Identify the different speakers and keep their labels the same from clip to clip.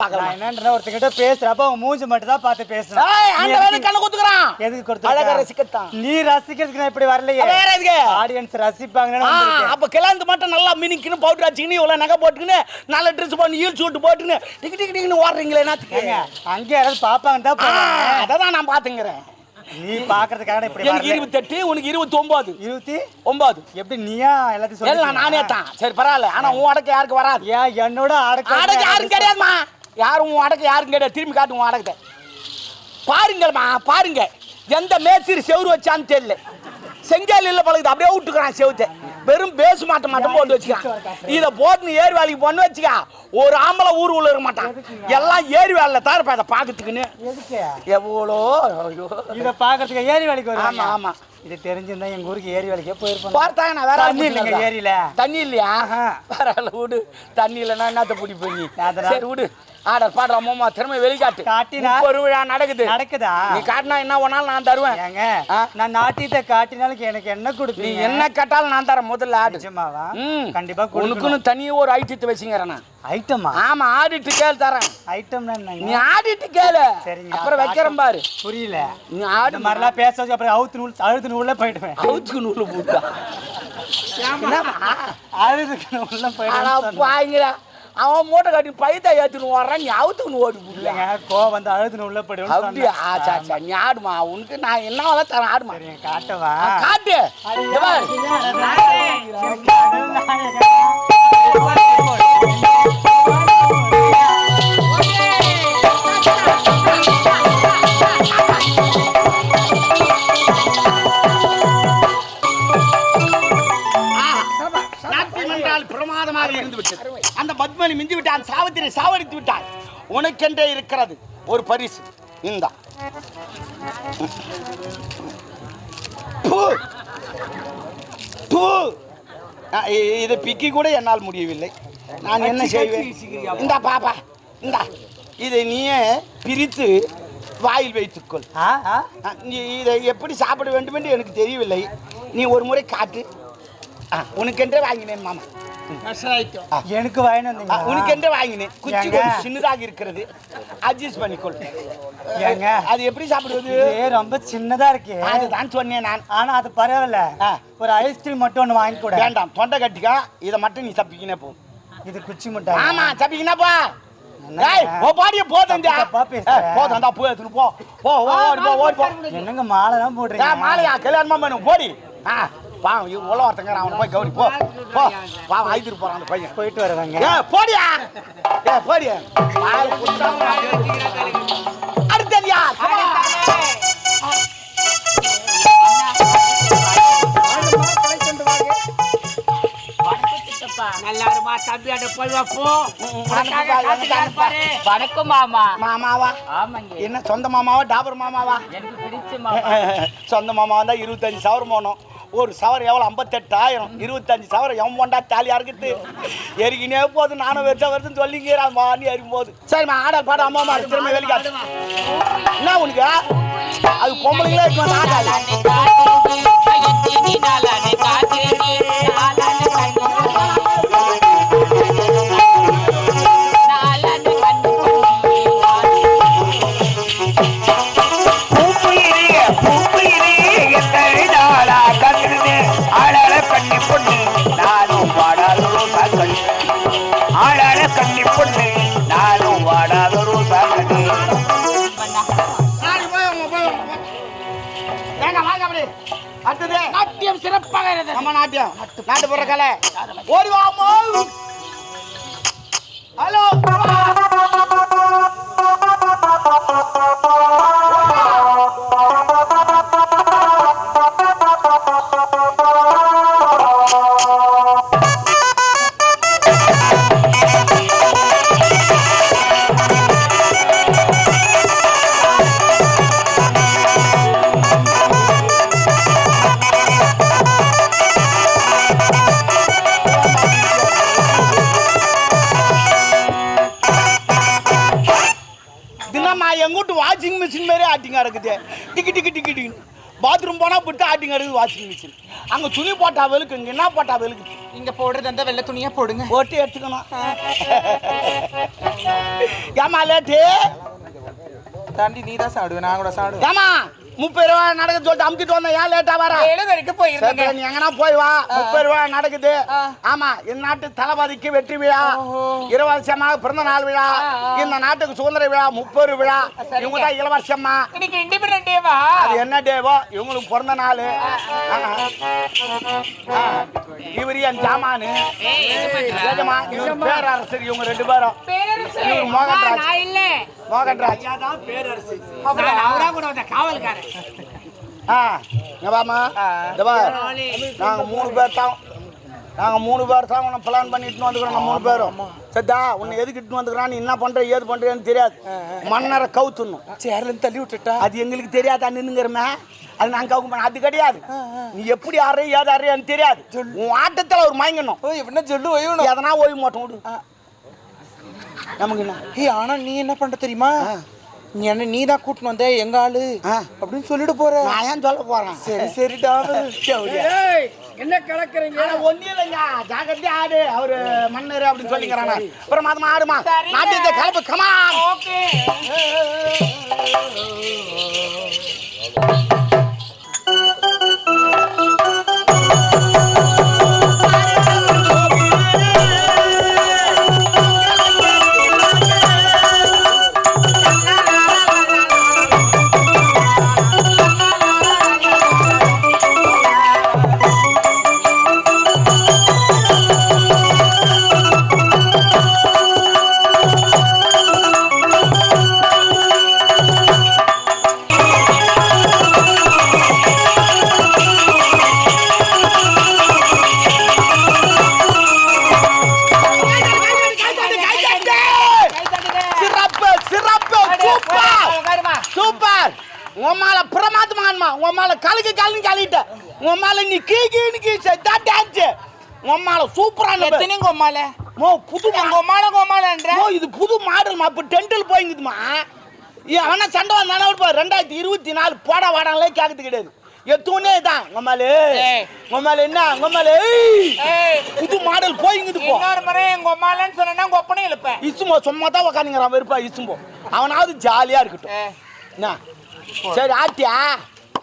Speaker 1: நான் என்னன்ற ஒருத்தங்கிட்ட பேசுறப்ப அவங்க மூஞ்சி மட்டும் தான் பார்த்து எதுக்கு-
Speaker 2: கண்ணு குத்துக்கிறான்.
Speaker 1: எதுக்கு கொடுத்து
Speaker 2: அழகா ரசிக்கத்தான்.
Speaker 1: நீ ரசிக்கிறதுக்கு நான் இப்படி வரலையே.
Speaker 2: வேற எதுக்கு?
Speaker 1: ஆடியன்ஸ் வந்திருக்கேன்.
Speaker 2: அப்ப கிளாந்து மட்டும் நல்லா மினிக்குன்னு பவுடர் அடிச்சுக்கின்னு இவ்வளவு நகை போட்டுக்கின்னு நல்ல ட்ரெஸ் பண்ணி ஈல் சூட்டு டிக்கு டிக்கு டிக்குன்னு ஓடுறீங்களே
Speaker 1: ஏங்க, அங்கே யாராவது பாப்பாங்க தான் போறாங்க.
Speaker 2: அததான் நான் பாத்துங்கிறேன்
Speaker 1: நீ பாக்குறதுக்காக இப்படி
Speaker 2: எனக்கு. இருபத்தெட்டு உனக்கு இருபத்தி ஒன்பது
Speaker 1: இருபத்தி
Speaker 2: ஒன்பது
Speaker 1: எப்படி நீயா? எல்லாத்தையும்
Speaker 2: எல்லாம்
Speaker 1: சொல்லி
Speaker 2: நானே தான். சரி பரவாயில்ல. ஆனா உன் அடக்க யாருக்கு வராது?
Speaker 1: ஏன் என்னோட அடக்க
Speaker 2: அடக்கு யாரும் கிடையாதுமா யாரும் உன் அடக்க யாரும் கிடையாது திரும்பி காட்டு உன் அடக்கத்தை பாருங்கம்மா பாருங்க. எந்த மேஸ்திரி செவுரு வச்சான்னு தெரியல. செங்கல் இல்ல பழகுது அப்படியே விட்டுக்கிறான் செவுத்தை. வெறும் பேசு மாட்ட மட்டும் போட்டு வச்சுக்கான் இதை போட்டு ஏரி வேலைக்கு பொண்ணு வச்சுக்கா ஒரு ஆம்பளை ஊர் உள்ள இருக்க மாட்டான். எல்லாம் ஏரி வேலையில தான் இருப்பா இதை பார்க்கறதுக்குன்னு. எவ்வளோ?
Speaker 1: இத பாக்குறதுக்கு ஏரி வேலைக்கு
Speaker 2: ஆமா,
Speaker 1: வருவாங்க.
Speaker 2: ஆமா.
Speaker 1: இது தெரிஞ்சிருந்தா எங்க ஊருக்கு ஏரி வேலைக்கே போயிருப்பேன்
Speaker 2: பார்த்தாங்க நான் வேற
Speaker 1: தண்ணி இல்லைங்க ஏரியில.
Speaker 2: தண்ணி இல்லையா. பரவாயில்ல விடு. தண்ணி இல்லைன்னா என்னத்த பிடி
Speaker 1: அதெல்லாம்
Speaker 2: சரி விடு. ஆடர் பாடுற அம்மா திறமை வெளிக்காட்டு.
Speaker 1: காட்டினா?
Speaker 2: முப்பது விழா நடக்குது.
Speaker 1: நடக்குதா?
Speaker 2: நீ காட்டினா என்ன வேணாலும் நான் தருவேன்?
Speaker 1: ஏங்க? நான் நாட்டியத்தை காட்டினாலும் எனக்கு என்ன
Speaker 2: நீ
Speaker 1: கொடுப்பீங்க
Speaker 2: என்ன கேட்டாலும் நான் தரேன் முதல்ல ஆடு.
Speaker 1: நிஜமாவா?
Speaker 2: ம்.
Speaker 1: கண்டிப்பா
Speaker 2: உனக்குன்னு தனியாக ஒரு ஐட்டத்தை வச்சுங்கிறேன்
Speaker 1: ஐட்டமா?
Speaker 2: ஆமா ஆடிட்டு கேள் தரேன்.
Speaker 1: ஐட்டம்னா
Speaker 2: நீ
Speaker 1: என்னங்க
Speaker 2: ஆடிட்டு கேளு.
Speaker 1: சரிங்க
Speaker 2: அப்புறம் வைக்கிறேன் பாரு.
Speaker 1: புரியல.
Speaker 2: நீ ஆடு
Speaker 1: மாதிரிலாம் பேச வச்சு அப்புறம் அவுத்து நூல் அழுத்து நூல்ல போயிடுவேன்.
Speaker 2: அவுத்துக்கு நூலு போட்டா?
Speaker 1: அழுதுக்கு நூல்ல போயிடுவேன்
Speaker 2: பாய்ங்கடா அவன் மூட்டை கட்டி பைத்த ஏத்துன்னு வர்றான் நீ அவுத்துக்குன்னு ஓடி போடல
Speaker 1: இல்லைங்க கோவம் வந்து அழுது நூல்ல போயிடுவேன்
Speaker 2: அப்படியா ஆச்சா ஆச்சா நீ ஆடுமா உனக்கு நான் என்ன தரேன் ஆடுமா
Speaker 1: காட்டவா
Speaker 2: காட்டு உனக்கென்றே இருக்கிறது ஒரு பரிசு. இந்தா. இதை பிக்கி கூட என்னால் முடியவில்லை. நான் என்ன செய்வேன்? இந்தா பாப்பா இந்தா. இதை நீயே பிரித்து வாயில் வைத்துக்கொள். இதை எப்படி சாப்பிட வேண்டும் என்று எனக்கு தெரியவில்லை. நீ ஒரு முறை காட்டு. உனக்கென்றே வாங்கினேன் மாமா.
Speaker 1: எனக்கு வாங்கிட்டு
Speaker 2: ஆ,
Speaker 1: வந்தீங்களா
Speaker 2: உனக்கென்றே வாங்கினேன் குச்சி? கொஞ்சம் சின்னதாக இருக்கிறது அட்ஜஸ்ட் பண்ணிக்கொள்.
Speaker 1: ஏங்க?
Speaker 2: அது எப்படி சாப்பிடுவது?
Speaker 1: இது ரொம்ப சின்னதா இருக்கு.
Speaker 2: அதுதான் சொன்னேன் நான்.
Speaker 1: ஆனா அது பரவாயில்ல. ஒரு ஐஸ்கிரீம் மட்டும் ஒண்ணு வாங்கி கூட.
Speaker 2: வேண்டாம். தொண்டை கட்டிக்கா. இதை மட்டும் நீ தப்பிக்கினே போ.
Speaker 1: இது குச்சி முட்டாய்
Speaker 2: ஆமா தப்பிக்கினா போ.
Speaker 1: என்னங்க? மாலை தான் போடுறீங்க?
Speaker 2: மாலையா? கல்யாணமா போடி. ஆ. பாவம் இவன் உள்ள ஒருத்தங்க அவனை போய் கவனி போ. போ பாவம் ஐத்துட்டு போறான் அந்த பையன்.
Speaker 1: போயிட்டு வருவாங்க
Speaker 2: ஏ போடியா? ஏ போடியா? அடுத்ததியா
Speaker 3: நல்லா இருமா தம்பி அட போய் வா போ. வணக்கம் மாமா
Speaker 2: மாமாவா?
Speaker 3: ஆமாங்க
Speaker 2: என்ன சொந்த மாமாவா டாபர் மாமாவா?
Speaker 3: எனக்கு பிடிச்ச மாமா.
Speaker 2: சொந்த மாமா தான் இருபத்தஞ்சு சவரம் போனோம். ஒரு சவரம் எவ்வளோ ஐம்பத்தெட்டாயிரம். இருபத்தஞ்சு சவரம் எவன் போண்டா இருக்குது எரிக்கினே போது நானும் வருஷம் வருதுன்னு சொல்லிங்கிறான் மாறி எரிக்கும் போது. சரிம்மா ஆடல் பாட அம்மா அம்மா திரும்ப வெளிக்காது என்ன உனக்கு? அது பொம்பளைங்களே இருக்கும் ஆடாது அடுத்தது.
Speaker 3: நாட்டியம் சிறப்பாக இருந்தது.
Speaker 2: நம்ம நாட்டியம். நாட்டு போடுற கலை. ஓடி வாமோ ஹலோ வீட்டு வாஷிங் மிஷின் மாதிரி ஆட்டிங்க இருக்குது. டிக்கி டிக்கி டிக்கி டிக்கி பாத்ரூம் போனால் போட்டு ஆட்டிங்க இருக்குது வாஷிங் மிஷின் அங்கே துணி போட்டா வெளுக்கு இங்கே என்ன போட்டா வெளுக்கு?
Speaker 4: இங்க போடுறது அந்த வெள்ளை துணியா போடுங்க.
Speaker 2: போட்டு எடுத்துக்கணும். ஏமா லேட்டு?
Speaker 4: தாண்டி நீ தான் சாப்பிடுவேன் நான் கூட சாப்பிடுவேன்.
Speaker 2: ஏமா முப்பது ரூபா நடக்க சொல்லிட்டு அமுத்திட்டு வந்தேன். ஏன் லேட்டா வர?
Speaker 4: வரைக்கும்
Speaker 2: சரி,
Speaker 4: போயிருந்தேங்க.
Speaker 2: நீ எங்கன்னா போய் வா. முப்பது ரூபா நடக்குது. ஆமா இந்த நாட்டு தளபதிக்கு வெற்றி விழா இலவசமாக பிறந்த நாள் விழா இந்த நாட்டுக்கு சுதந்திர விழா முப்பது விழா. இவங்க தான் இலவசமா
Speaker 4: இன்னைக்கு இண்டிபெண்டன்ட் டேவா
Speaker 2: அது என்ன டேவோ இவங்களுக்கு பிறந்த நாள். இவர் என் ஜாமானு. பேரரசர் இவங்க ரெண்டு பேரும். இவர் மோகன்ராஜ்.
Speaker 3: நான் இல்ல.
Speaker 2: மோகன்ராஜ்.
Speaker 3: நான் அவரா கூட வந்த காவல்காரன்.
Speaker 2: ஆ இங்க வாம்மா. இந்த பார் நாங்க மூணு பேர் தான். நாங்க மூணு பேர் தான் உன்னை பிளான் பண்ணிட்டு வந்துக்கிறோம் மூணு பேரும். சத்தா உன்னை எதுக்கு இட்டு வந்துக்கிறான்? நீ என்ன பண்ற ஏது பண்றேன்னு தெரியாது. மன்னரை கவுத்துணும்
Speaker 4: சேர்ல இருந்து தள்ளி விட்டுட்டா?
Speaker 2: அது எங்களுக்கு தெரியாதா நின்னுங்கிறமே? அது நாங்க கவுக்க அது கிடையாது. நீ எப்படி ஆடுற ஏது ஆடுறியான்னு தெரியாது. உன் ஆட்டத்துல ஒரு மயங்கணும்.
Speaker 4: எப்படின்னா சொல்லு ஒய்யணும்
Speaker 2: எதனா ஓய்வு மாட்டோம் விடு. நமக்கு என்ன?
Speaker 4: ஏய் ஆனா நீ என்ன பண்ற தெரியுமா? நீ என்ன நீ தான் கூட்டின்னு வந்த எங்க ஆளு. அப்படின்னு சொல்லிட்டு போற.
Speaker 2: நான் ஏன் சொல்ல போறேன்?
Speaker 4: சரி சரிடா
Speaker 3: என்ன கலக்குறீங்க
Speaker 2: ஒண்ணும் இல்லைங்க. ஜாக்கிரதையா ஆடு. அவரு மன்னர் அப்படின்னு சொல்லிக்கிறாங்க அப்புறம் மாதமா ஆடுமா? நாட்டு கலப்பு கமா
Speaker 4: ஓகே.
Speaker 2: சூப்பர் உமால பிரமாதமான்மா உமால கலக்கு கலந்து கழிட்ட உமால நீ கீ கீன்னு கீ தான் டான்ஸ் உமால சூப்பரான
Speaker 4: எத்தனை கொம்மால
Speaker 2: மோ புது
Speaker 4: கொம்மால கொம்மாலன்ற
Speaker 2: மோ இது புது மாடல் மா இப்போ டென்டல் போயிங்குதுமா அவனா சண்டை வந்தானே இருப்பா ரெண்டாயிரத்தி இருபத்தி நாலு போட வாடாங்களே கேட்கறது கிடையாது. எத்தூனே தான் உமாலு. உமாலு என்ன உமாலு புது மாடல் போயிங்குது போ.
Speaker 4: இன்னொரு முறை எங்க கொம்மாலன்னு சொன்னா கொப்பனே இழுப்பேன்.
Speaker 2: இசும்போ சும்மா தான் உக்காந்துங்கிறான் வெறுப்பா இசும்போ அவனாவது ஜாலியா இருக்கட்டும். என்ன? சரி ஆட்டியா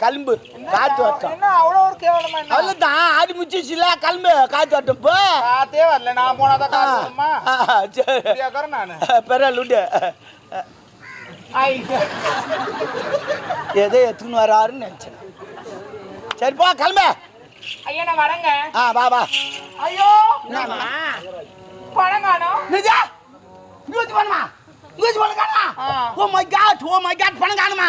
Speaker 2: கல்ம்பு காத்து வரட்டும்
Speaker 4: என்ன அவ்வளோ ஒரு கேவலமா என்ன?
Speaker 2: அவ்வளோதான் ஆடி முச்சிச்சுல கல்ம்பு காத்து வரட்டும் போ.
Speaker 4: காத்தே வரல நான் போனாதான்
Speaker 2: பெரிய லுண்டு எதோ எடுத்துன்னு வராருன்னு நினச்சேன். சரி போ கிளம்பு
Speaker 4: ஐயா நான் வரேங்க.
Speaker 2: ஆ வா வா.
Speaker 4: ஐயோ! பணம் காணோம்
Speaker 2: நிஜா பண்ணுமா இங்க வச்சு பண்ண காணுமா. Oh my God oh my God பணம் காணுமா